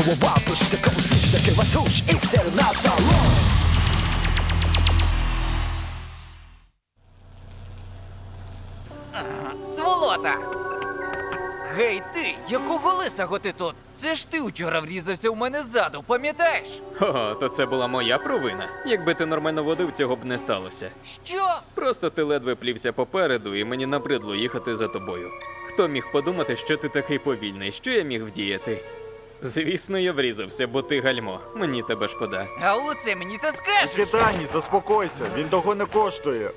をワープしてこう寿司だけは通し生きてる That's all Сволота! Гей ти, якого лисого ти тут? Це ж ти вчора врізався в мене ззаду, пам'ятаєш? О, то це була моя провина. Якби ти нормально водив, цього б не сталося. Що? Просто ти ледве плівся попереду, і мені набридло їхати за тобою. Хто міг подумати, що ти такий повільний? Що я міг вдіяти? Звісно, я врізався, бо ти гальмо. Мені тебе шкода. А оце мені це скажеш? Китані, заспокойся, він того не коштує.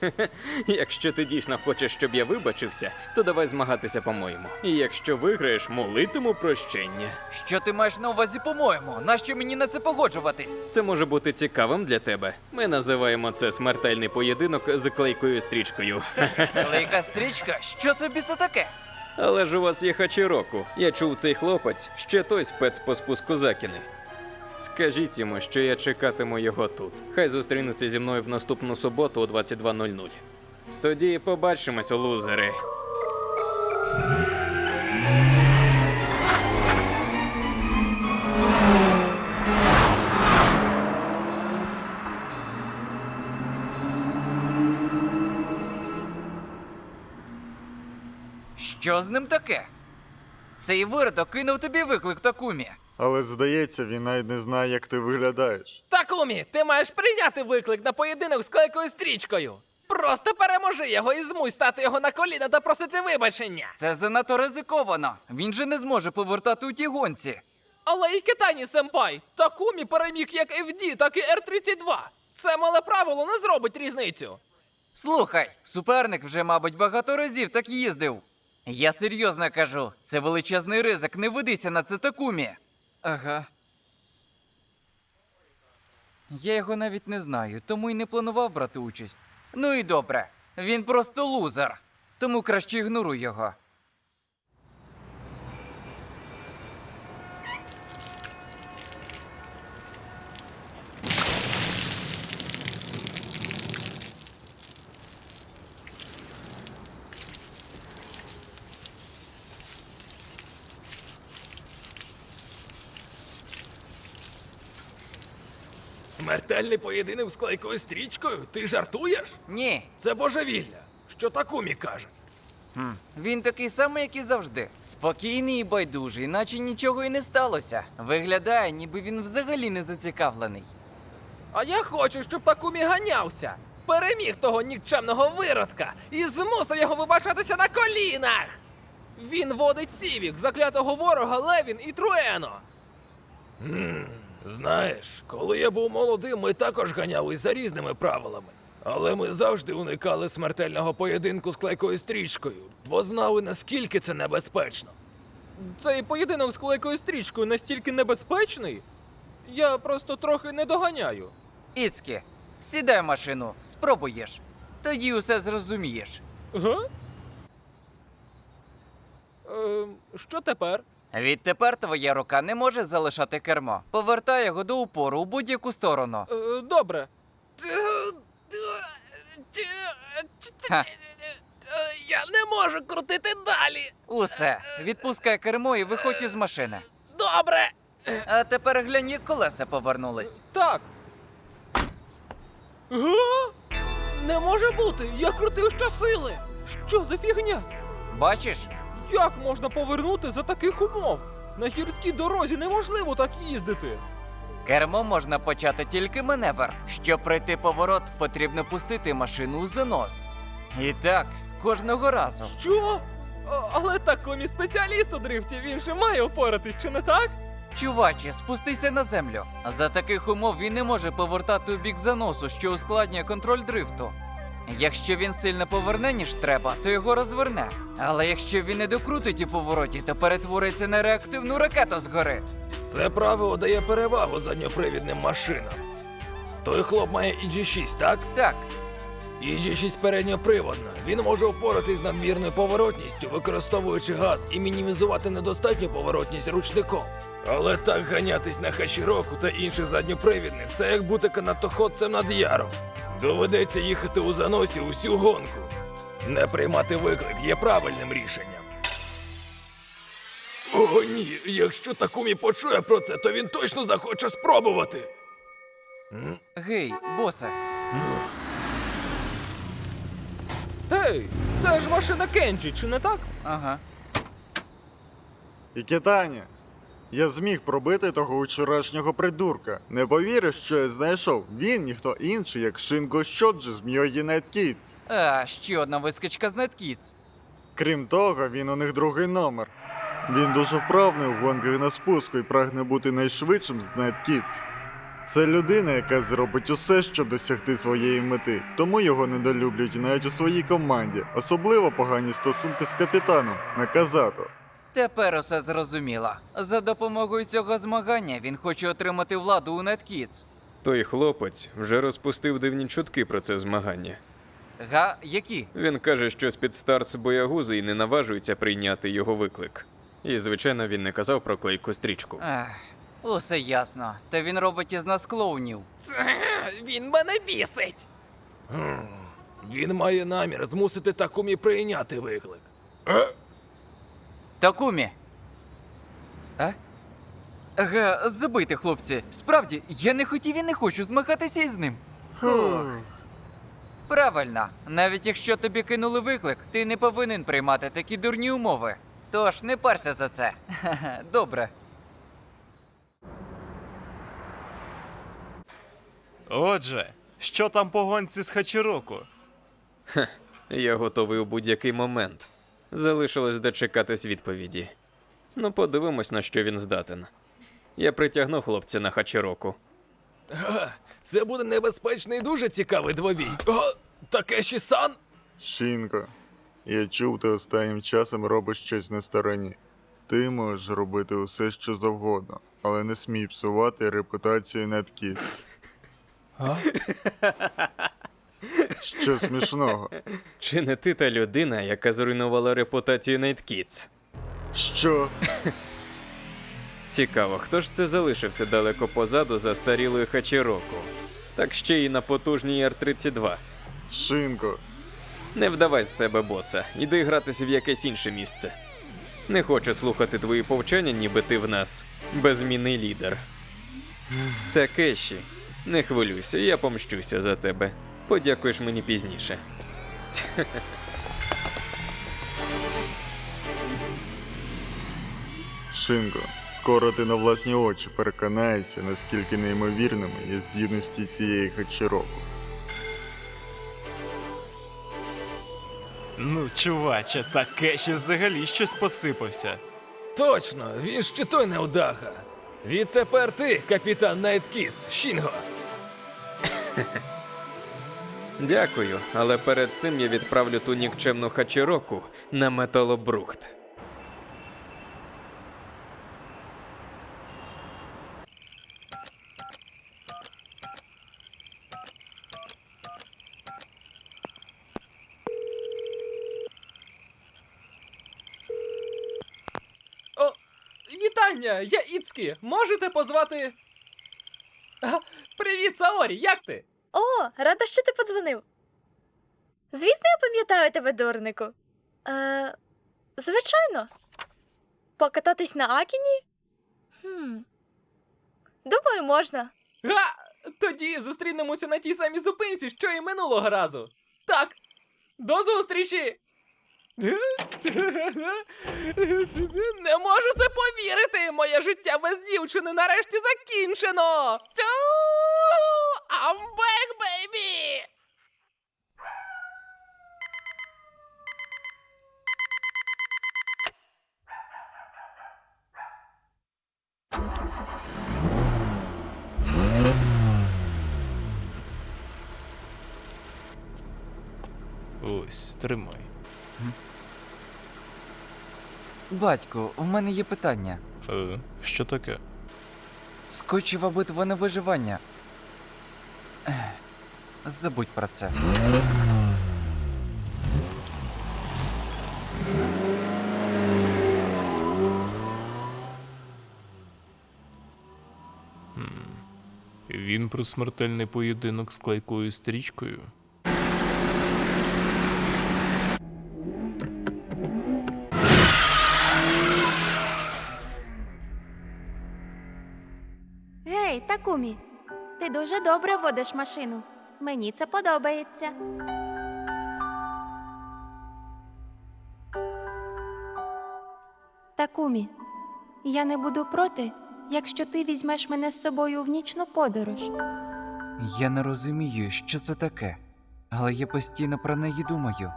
Якщо ти дійсно хочеш, щоб я вибачився, то давай змагатися по-моєму. І якщо виграєш, молитиму прощення. Що ти маєш на увазі, по-моєму? Нащо мені на це погоджуватись? Це може бути цікавим для тебе. Ми називаємо це смертельний поєдинок з клейкою стрічкою. Велика стрічка? Що це біса таке? Але ж у вас є хачіроку. Я чув цей хлопець, ще той спец по спуску закіни. Скажіть йому, що я чекатиму його тут. Хай зустрінеться зі мною в наступну суботу о 22.00. Тоді побачимось, лузери. Що з ним таке? Цей виродок кинув тобі виклик Такумі. Але здається, він навіть не знає, як ти виглядаєш. Такумі, ти маєш прийняти виклик на поєдинок з клейкою стрічкою. Просто переможи його і змуй стати його на коліна та просити вибачення. Це занадто ризиковано. Він же не зможе повертати у тій гонці. Але і Китані Семпай, Такумі переміг як FD, так і R32. Це мале правило не зробить різницю. Слухай, суперник вже, мабуть, багато разів так їздив. Я серйозно кажу, це величезний ризик, не ведися на це Такумі. Ага. Я його навіть не знаю, тому й не планував брати участь. Ну і добре, він просто лузер. Тому краще ігноруй його. Смертельний поєдинок з клейкою стрічкою? Ти жартуєш? Ні, Це божевілля. Що Такумі каже? він такий самий, як і завжди. Спокійний і байдужий, наче нічого і не сталося. Виглядає, ніби він взагалі не зацікавлений. А я хочу, щоб Такумі ганявся. Переміг того нікчемного виродка і змусив його вибачатися на колінах. Він водить Сівік, заклятого ворога Левін і Труено. Знаєш, коли я був молодим, ми також ганялись за різними правилами. Але ми завжди уникали смертельного поєдинку з клейкою стрічкою, бо знали, наскільки це небезпечно. Цей поєдинок з клейкою стрічкою настільки небезпечний. Я просто трохи не доганяю. Іцкі, сідай в машину, спробуєш. Тоді усе зрозумієш. Га? Ем, що тепер? Відтепер твоя рука не може залишати кермо. Повертай його до упору у будь-яку сторону. Е, добре. Ха. Я не можу крутити далі. Усе, відпускай кермо і виходь із машини. Добре. А тепер глянь, як колеса повернулись. Так. Га? Не може бути! Я крутив щосили! Що за фігня? Бачиш? Як можна повернути за таких умов? На гірській дорозі неможливо так їздити. Кермо можна почати тільки маневр. Щоб пройти поворот, потрібно пустити машину у занос. І так, кожного разу. Що? А- Але такомі спеціаліст у дрифті, він же має опоратись, чи не так? Чуваче, спустися на землю. За таких умов він не може повертати у бік заносу, що ускладнює контроль дрифту. Якщо він сильно поверне, ніж треба, то його розверне. Але якщо він не докрутить у повороті, то перетвориться на реактивну ракету згори. Це правило дає перевагу задньопривідним машинам. Той хлоп має EG6, так? Так, EG6 передньоприводна. Він може впоратись з надмірною поворотністю, використовуючи газ і мінімізувати недостатню поворотність ручником. Але так ганятись на хачіроку та інших задньопривідних це як бути канатоходцем над яром. Доведеться їхати у заносі усю гонку. Не приймати виклик є правильним рішенням. О, ні, якщо Такумі почує про це, то він точно захоче спробувати. Гей, босе, Гей, це ж машина Кенджі, чи не так? ага. І Китаня. Я зміг пробити того вчорашнього придурка. Не повіриш, що я знайшов. Він ніхто інший, як Шинго Щоджі з Мьогі Найт Кітс. А, ще одна вискочка з Неткіц. Крім того, він у них другий номер. Він дуже вправний у гонках на спуску і прагне бути найшвидшим з Night Kids. Це людина, яка зробить усе, щоб досягти своєї мети. Тому його недолюблюють навіть у своїй команді, особливо погані стосунки з капітаном Наказато. Тепер усе зрозуміло. За допомогою цього змагання він хоче отримати владу у Неткіц. Той хлопець вже розпустив дивні чутки про це змагання. Га, які? Він каже, що з-під старц боягузи і не наважується прийняти його виклик. І, звичайно, він не казав про клейку стрічку. Ех, усе ясно. Та він робить із нас клоунів. Він мене бісить. Він має намір змусити Такумі прийняти виклик. Е? Такумі. А? Га, забийте, хлопці. Справді, я не хотів і не хочу змагатися із ним. Правильно, навіть якщо тобі кинули виклик, ти не повинен приймати такі дурні умови. Тож не парся за це. Добре. Отже, що там по гонці з Хачіроку? Я готовий у будь-який момент. Залишилось дочекатись відповіді. Ну, подивимось, на що він здатен. Я притягну хлопця на хачіроку. Га, Це буде небезпечний і дуже цікавий двобій. О, Такеші сан? Шинко, я чув, ти останнім часом робиш щось на стороні. Ти можеш робити усе, що завгодно, але не смій псувати репутацію Night Kids. Що смішного? Чи не ти та людина, яка зруйнувала репутацію Night Kids? Що? Цікаво, хто ж це залишився далеко позаду застарілої хачіроку? Так ще й на потужній Р-32. Шинко, Не вдавай з себе боса, іди гратися в якесь інше місце. Не хочу слухати твої повчання, ніби ти в нас безмінний лідер. Такеші, не хвилюйся, я помщуся за тебе. Подякуєш мені пізніше. Шинко, скоро ти на власні очі переконаєшся, наскільки неймовірними є здібності цієї Хачіроку. Ну, чуваче, таке ще взагалі щось посипався. Точно, він ще той невдаха. Відтепер ти, капітан Найткіс, Шінго. Дякую, але перед цим я відправлю ту нікчемну хачіроку на металобрухт. О, вітання! Я Іцкі. Можете позвати. Привіт, Саорі, як ти? О, рада, що ти подзвонив. Звісно, я пам'ятаю тебе, дурнику. Е, звичайно. Покататись на Акіні? Хм. Думаю, можна. Га! Тоді зустрінемося на тій самій зупинці, що і минулого разу. Так. До зустрічі! Не можу це повірити! Моє життя без дівчини нарешті закінчено! Ту! I'm back, baby! Ось, тримай. Батько, у мене є питання. Е, що таке? Скочева битва на виживання. Ех, Забудь про це. Він про смертельний поєдинок з клейкою стрічкою. Такумі, ти дуже добре водиш машину. Мені це подобається. Такумі, я не буду проти, якщо ти візьмеш мене з собою в нічну подорож. Я не розумію, що це таке, але я постійно про неї думаю.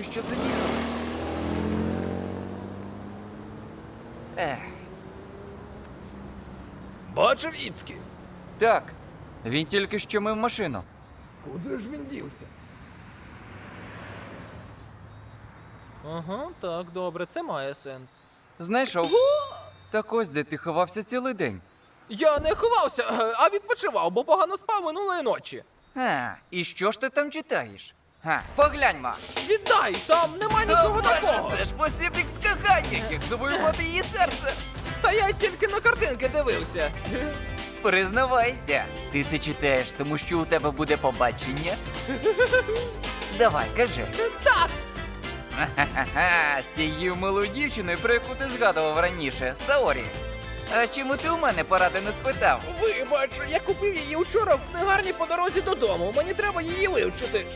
Дякую, що заїхав. Ех, Бачив Іцкі? так. Він тільки що мив машину. Куди ж він дівся? Ага, так, добре, це має сенс. Знайшов. Так ось де ти ховався цілий день. Я не ховався, е, а відпочивав, бо погано спав минулої ночі. А, і що ж ти там читаєш? Га, погляньмо. Віддай, там нема нічого такого. Це ж посібник з кохання, як завоювати її серце. Та я тільки на картинки дивився. Признавайся, ти це читаєш, тому що у тебе буде побачення. Давай, кажи. Так, Ха-ха-ха, з тією милою дівчиною, про яку ти згадував раніше, Саорі. А чому ти у мене поради не спитав? вибач, я купив її вчора в книгарні по дорозі додому. Мені треба її вивчити.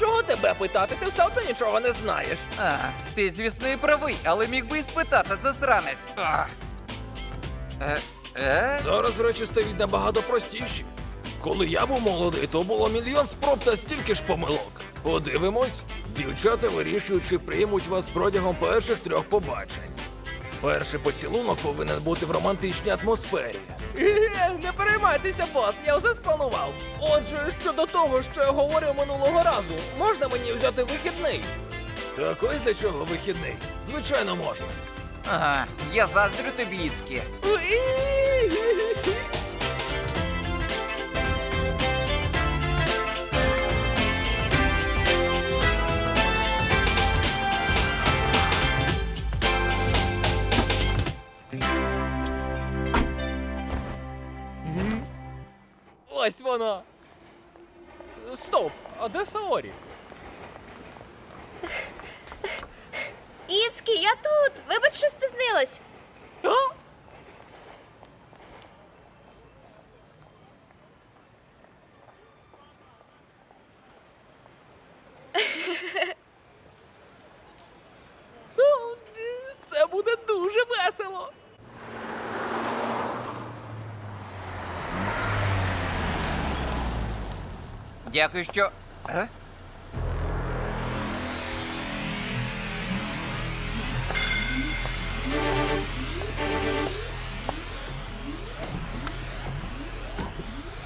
Чого тебе питати? Ти все одно нічого не знаєш. А, ти, звісно, і правий, але міг би і спитати, засранець. А. Е, е? Зараз речі стають набагато простіші. Коли я був молодий, то було мільйон спроб та стільки ж помилок. Подивимось, дівчата вирішують, чи приймуть вас протягом перших трьох побачень. Перший поцілунок повинен бути в романтичній атмосфері. Не переймайтеся, бос, я все спланував. Отже, щодо того, що я говорив минулого разу, можна мені взяти вихідний? Так ось для чого вихідний? Звичайно, можна. Ага, я заздрю тобі, Іцкі. Ось вона. Стоп, а де Саорі? Іцкі, я тут! Вибач, що спізнилась. А? Ну, Це буде дуже весело. Дякую, що. Е?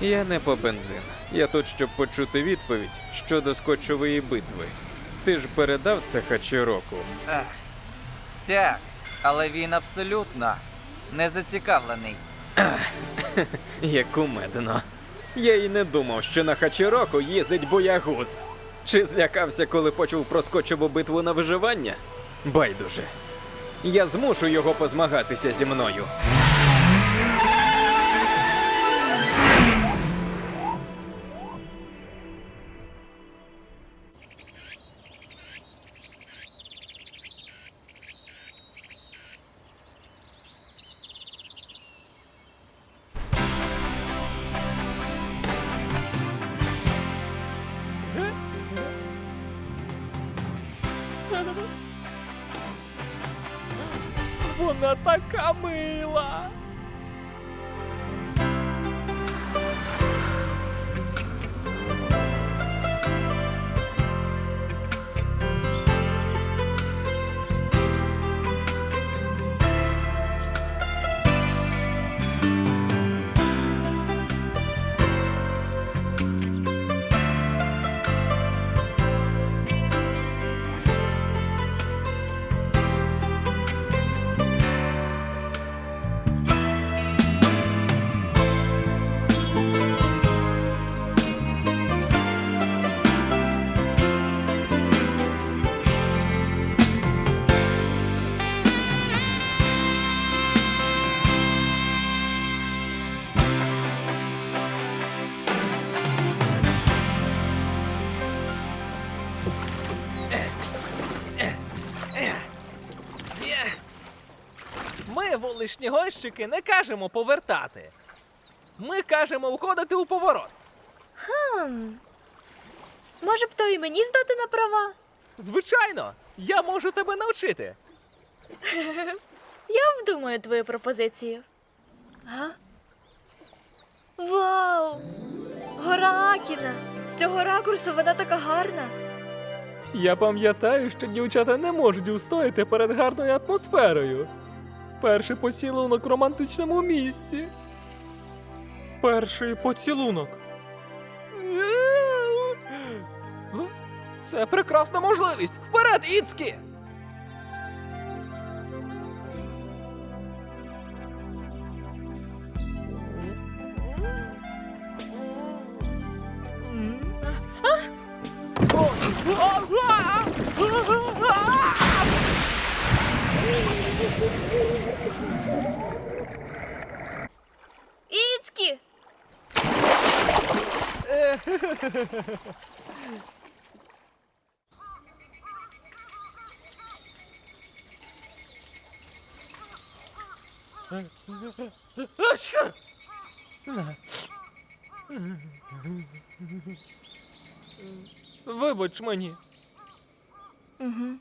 Я не по бензин. Я тут, щоб почути відповідь щодо скотчової битви. Ти ж передав це Хачіроку. Ех. Так, але він абсолютно не зацікавлений. Як кумедно. Я й не думав, що на Хачіроку їздить боягуз. Чи злякався, коли почув про скотчеву битву на виживання? Байдуже. Я змушу його позмагатися зі мною. Вона така мила. Колишні гонщики не кажемо повертати. Ми кажемо входити у поворот. Хм. Може б то і мені здати на права? Звичайно, я можу тебе навчити. Я вдумаю твою пропозицію. А? Вау! Гора Акіна! З цього ракурсу вона така гарна. Я пам'ятаю, що дівчата не можуть устояти перед гарною атмосферою. Перший поцілунок в романтичному місці. Перший поцілунок. Це прекрасна можливість. Вперед, Іцкі! Вибач мені. Угу.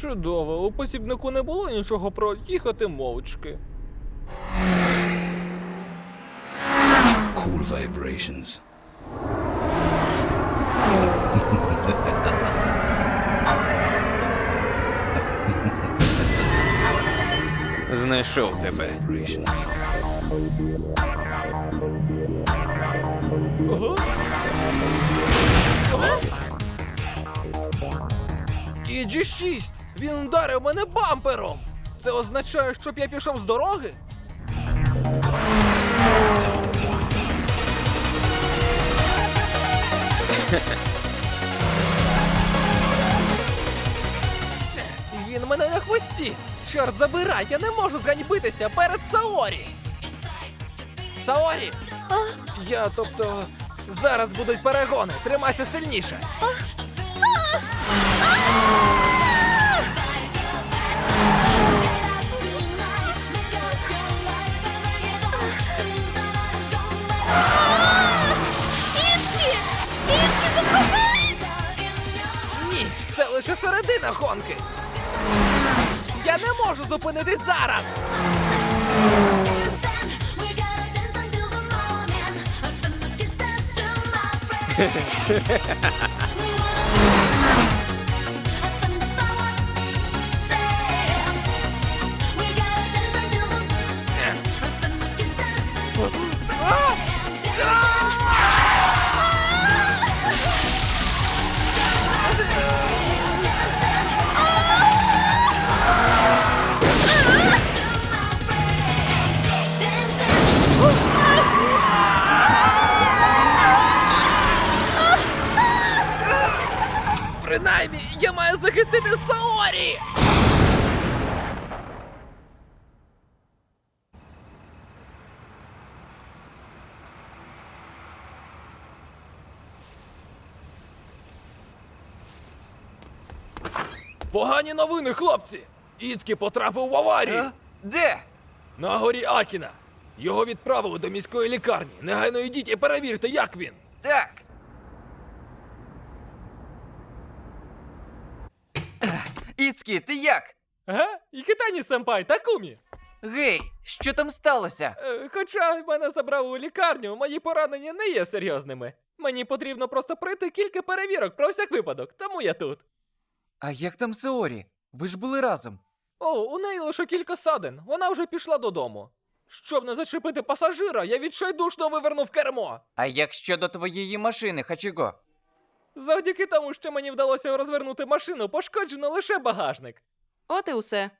Чудово, у посібнику не було нічого про їхати мовчки. Cool vibrations. Знайшов тебе. І G6! Він ударив мене бампером! Це означає, щоб я пішов з дороги? Він мене на хвості! Чорт забирай, я не можу зганьбитися перед Саорі! Саорі! Я, тобто, зараз будуть перегони, тримайся сильніше! Лише середина гонки. Я не можу зупинитись зараз. Саорі! Погані новини, хлопці! Іцкі потрапив в аварію! А? Де? На горі Акіна! Його відправили до міської лікарні. Негайно йдіть і перевірте, як він. Так. Ех, Іцкі, ти як? Ага? І Китані Семпай, Такумі. Гей, що там сталося? Е, Хоча мене забрали у лікарню, мої поранення не є серйозними. Мені потрібно просто пройти кілька перевірок про всяк випадок, тому я тут. А як там Сеорі? Ви ж були разом. О, у неї лише кілька садин, вона вже пішла додому. Щоб не зачепити пасажира, я відчайдушно вивернув кермо. А як щодо твоєї машини, Хачіго? Завдяки тому, що мені вдалося розвернути машину, пошкоджено лише багажник. От і усе.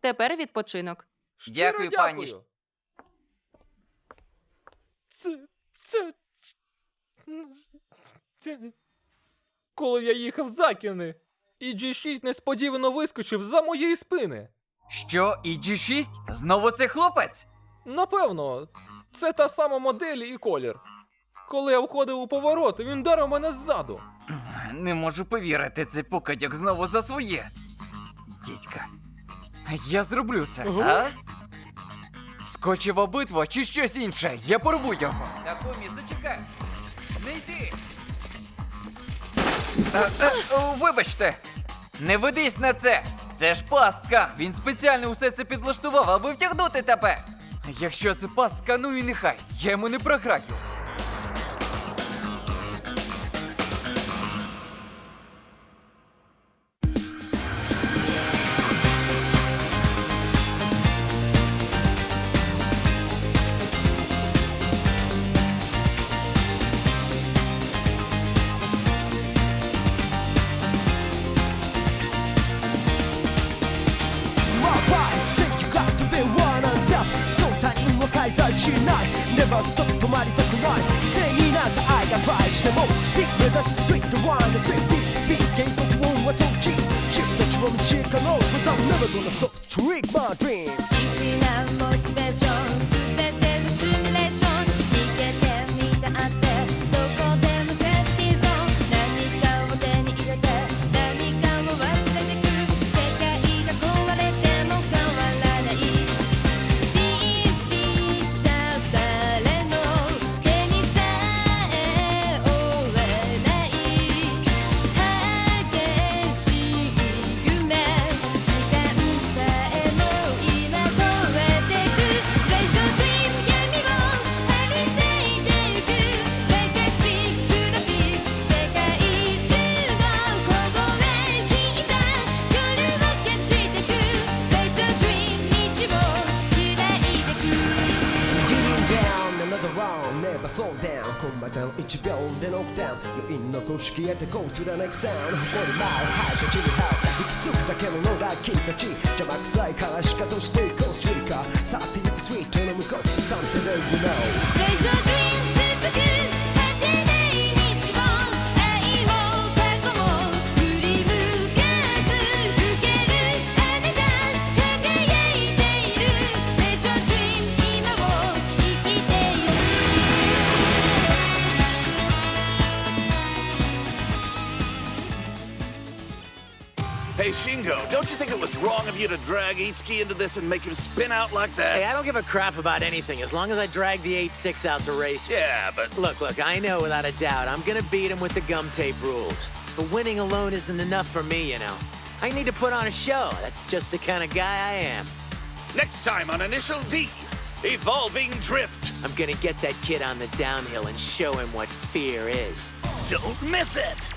Тепер відпочинок. Щиро Дякую, пані. Це, це, це... Коли я їхав за Кіни, І G6 несподівано вискочив за моєї спини. Що, і G6? Знову цей хлопець? Напевно, це та сама модель і колір. Коли я входив у поворот, він вдарив мене ззаду. Не можу повірити, цей покадьок знову за своє. Дідька. Я зроблю це, а? Скочева битва чи щось інше? Я порву його. Такомі, зачекай. Не йди. Е, е, о, вибачте. Не ведись на це. Це ж пастка. Він спеціально усе це підлаштував, аби втягнути тебе. Якщо це пастка, ну і нехай. Я йому не програю. ばス止まりたくない規制になった愛が倍してもビッグ目指してスイートワンでスイートビッグゲートウォはそっちシたちは道可能 But I'm never gonna stop Trick my dream 一モチベーション式へて Go to the next sound 誇り舞敗者地に這ういくつだけの野良君たち。邪魔くさいからしかとしていこう。スイカー。カー去ってゆくスイートの向こう。サンテレジョー don't you think it was wrong of you to drag Itsuki into this and make him spin out like that? Hey. I don't give a crap about anything as long as I drag the 8-6 out to race. Yeah, but Look, look, I know without a doubt I'm gonna beat him with the gum tape rules. But winning alone isn't enough for me, you know. I need to put on a show. That's just the kind of guy I am. next time on Initial D, Evolving Drift. I'm gonna get that kid on the downhill and show him what fear is. Don't miss it!